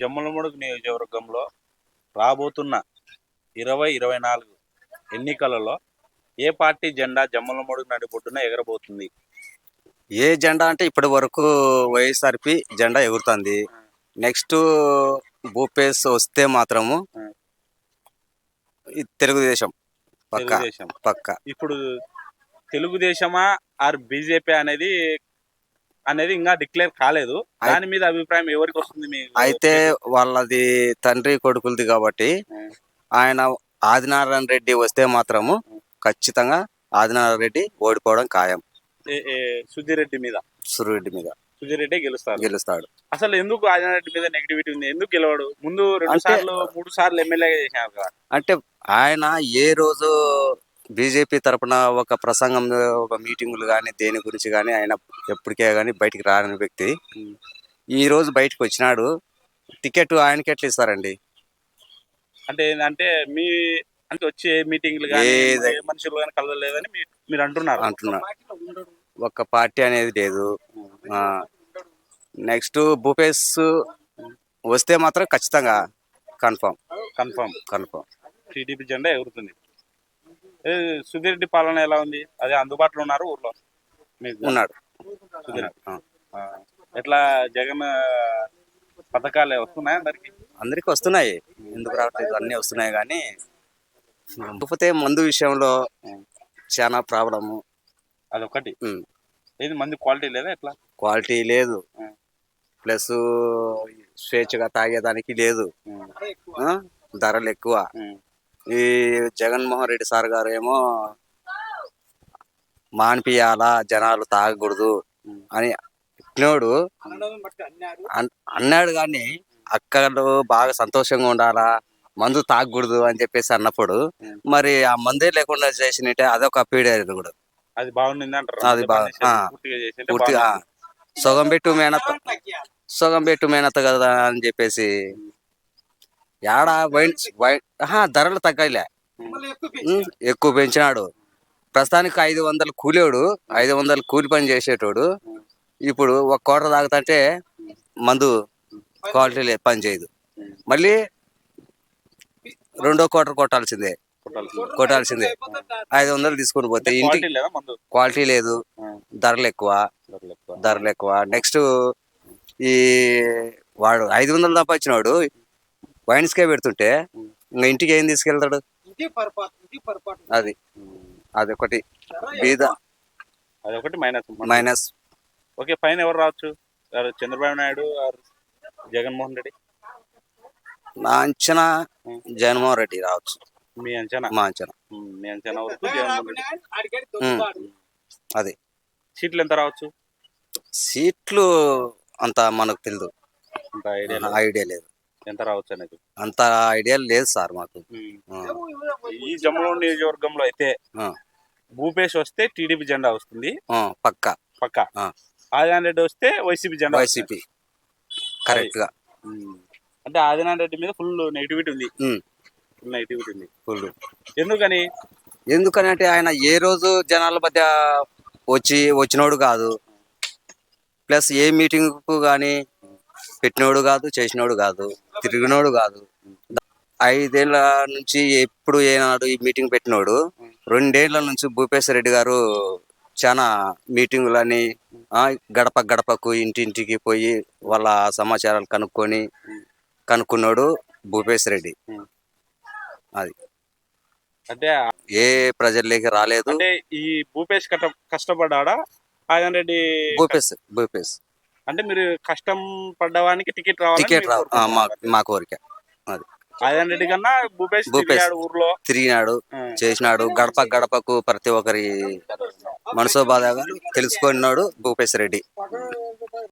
జమ్మలమడుగు నియోజకవర్గంలో రాబోతున్న ఇరవై ఇరవై నాలుగు ఎన్నికలలో ఏ పార్టీ జెండా జమ్మలమడుగు నడిబొడ్డున ఎగరబోతుంది? ఏ జెండా అంటే ఇప్పటి వరకు వైఎస్ఆర్పి జెండా ఎగురుతుంది. నెక్స్ట్ భూపేష్ వస్తే మాత్రము తెలుగుదేశం పక్క తెలుగుదేశం. పక్క. ఇప్పుడు తెలుగుదేశమా ఆర్ బీజేపీ అనేది అనేది ఇంకా డిక్లేర్ కాలేదు. దాని మీద అభిప్రాయం ఎవరికి వస్తుంది మీకు అయితే వాళ్ళది తండ్రి కొడుకులది కాబట్టి. ఆయన ఆదినారాయణ రెడ్డి వస్తే మాత్రము ఖచ్చితంగా ఆదినారాయణ రెడ్డి ఓడిపోవడం ఖాయం. ఏ- ఏ సుధీర్ రెడ్డి మీద? సురెడ్డి మీద. సుధీర్ రెడ్డి గెలుస్తారు గెలుస్తాడు. అసలు ఎందుకు ఆదినారాయణ రెడ్డి మీద నెగిటివిటీ ఉంది? ఎందుకు గెలవడు? ముందు రెండు సార్లు మూడు సార్లు ఎమ్మెల్యేగా చేసినారు కదా. అంటే ఆయన ఏ రోజు బీజేపీ తరపున ఒక ప్రసంగం ఒక మీటింగులు కానీ దేని గురించి కానీ ఆయన ఎప్పటికే కానీ బయటికి రాని వ్యక్తి. ఈ రోజు బయటకు వచ్చినాడు. టికెట్ ఆయనకి ఎట్లా ఇస్తారండి? అంటే ఏంటంటే మీ అంటే వచ్చే మీటింగ్లు కానీ ఏదై- మనుషులు కానీ కలవలేదని మీ- మీరు అంటున్నారు. అంటున్నా ఒక పార్టీ అనేది లేదు. నెక్స్ట్ భూపేష్ వస్తే మాత్రం ఖచ్చితంగా కన్ఫర్మ్ కన్ఫర్మ్ కన్ఫర్మ్ టీడీపీ జెండా ఎగురుతుంది. సుధీర్ రెడ్డి పాలన ఎలా ఉంది? అదే అందుబాటులో ఉన్నారు ఊర్లో. ఉన్నాడు. సుధీర్. ఎట్లా జగన్ పథకాలు వస్తున్నాయి అందరికి? అందరికి వస్తున్నాయి. ఎందుకు రావట్లేదు? అన్నీ వస్తున్నాయి కానీ కాకపోతే మందు విషయంలో చాలా ప్రాబ్లము. అదొకటి. ఏది మంది క్వాలిటీ లేదా ఎట్లా? క్వాలిటీ లేదు. ప్లస్ స్వేచ్ఛగా తాగేదానికి లేదు? ధరలు ఎక్కువ. ఈ జగన్మోహన్ రెడ్డి సార్ గారు ఏమో మానిపియాలా జనాలు తాగకూడదు. అని అన్- అన్నాడు కానీ అక్కడ బాగా సంతోషంగా ఉండాలా మందు తాగకూడదు అని చెప్పేసి అన్నప్పుడు. మరి ఆ మందే లేకుండా చేసినట్టే అదొక పీడేది కూడా అది బాగుంది అది బాగా-. పూర్తిగా. సగం పెట్టు మేనత సగం పెట్టు మేనత కదా అని చెప్పేసి యాడ వైన్ వైన్ ఆహా, ధరలు తగ్గలే. ఎక్కువ పెంచినాడు. ప్రస్తుతానికి ఐదు వందలు కూలేడు ఐదు వందలు కూలి పని చేసేటోడు. ఇప్పుడు ఒక కోట తాగుతుంటే మందు క్వాలిటీ లేదు పని చేయదు. మళ్ళీ రెండో కోటర్ కొట్టాల్సిందే. కొట్టాల్సిందే. ఐదు వందలు తీసుకొని పోతే ఇంటికి క్వాలిటీ లేదా మందు? క్వాలిటీ లేదు ఆ. ధరలు ఎక్కువ ధరలు ఎక్కువ. నెక్స్ట్ ఈ వాడు ఐదు వందలు సంపాదించినాడు వైన్స్కే పెడుతుంటే ఇంకా ఇంటికి ఏం తీసుకెళ్తాడు? అది. అది ఒకటి బీద అదొకటి మైనస్ మైనస్. ఓకే పైన ఎవరు రావచ్చు? ఎవరు చంద్రబాబు నాయుడు జగన్మోహన్ రెడ్డి? నా అంచనా జగన్మోహన్ రెడ్డి రావచ్చు. మీ అంచనా? మా అంచనా. మీ అంచనా వరకు జగన్మోహన్ రెడ్డి. అది. సీట్లు ఎంత రావచ్చు? సీట్లు అంత మనకు తెలియదు ఐడియా లేదు. ఎంత రావచ్చు అనేది. అంత ఐడియా లేదు సార్ మాకు. ఈ జమ్మలో నియోజకవర్గంలో అయితే భూపేష్ వస్తే టీడీపీ జెండా వస్తుంది. పక్కా. పక్క. ఆదినారాయణ రెడ్డి వస్తే వైసీపీ జెండా. వైసీపీ. కరెక్ట్గా. అంటే ఆదినారాయణ రెడ్డి మీద ఫుల్ నెగిటివిటీ ఉంది. ఫుల్ నెగిటివిటీ ఉంది. ఫుల్. ఎందుకని? ఎందుకని అంటే ఆయన ఏ రోజు జనాల మధ్య వచ్చి వచ్చినోడు కాదు. ప్లస్ ఏ మీటింగ్కు కానీ పెట్టినోడు కాదు చేసినోడు కాదు తిరిగినోడు కాదు. ఐదేళ్ళ నుంచి ఎప్పుడు ఏనాడు ఈ మీటింగ్ పెట్టినోడు రెండేళ్ళ నుంచి భూపేశ్ రెడ్డి గారు చాలా మీటింగులని ఆ, గడప గడపకు ఇంటింటికి పోయి వాళ్ళ సమాచారాలు కనుక్కొని కనుక్కున్నాడు భూపేశ్ రెడ్డి. అది. అంటే ఏ ప్రజల్లోకి రాలేదు. అంటే ఈ భూపేష్ కట్ట కష్టపడ్డా రెడ్డి భూపేశ్ భూపేశ్. అంటే మీరు కష్టం పడ్డవానికి టికెట్ రావాలి టికెట్ రావు ఆ, మా మా కోరిక. అది. రెడ్డి కన్నా భూపేష్ భూపేష్. తిరిగాడు ఊర్లో. తిరిగినాడు ఆ. చేసినాడు. గడప గడపకు ప్రతి ఒక్కరి మనసోబాధ తెలుసుకున్నాడు భూపేశ్ రెడ్డి.